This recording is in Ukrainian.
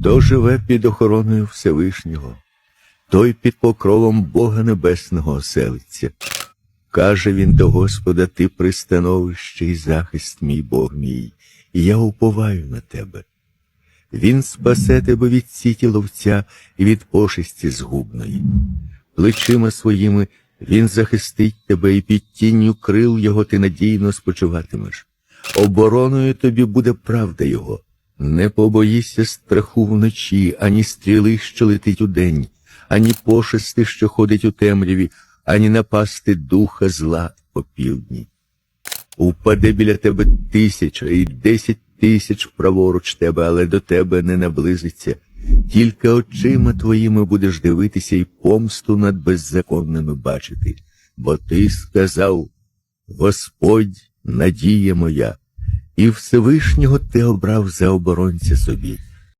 Хто живе під охороною Всевишнього, той під покровом Бога Небесного оселиться. Каже він до Господа, ти пристановище і захист мій Бог мій, і я уповаю на тебе. Він спасе тебе від сіті ловця і від пошесті згубної. Плечима своїми він захистить тебе, і під тінню крил його ти надійно спочиватимеш. Обороною тобі буде правда його. Не побоїся страху вночі, ані стріли, що летить удень, ані пошести, що ходить у темряві, ані напасти духа зла по півдні. Упаде біля тебе тисяча і десять тисяч праворуч тебе, але до тебе не наблизиться. Тільки очима твоїми будеш дивитися і помсту над беззаконними бачити. Бо ти сказав, Господь, надія моя, і Всевишнього ти обрав за оборонця собі.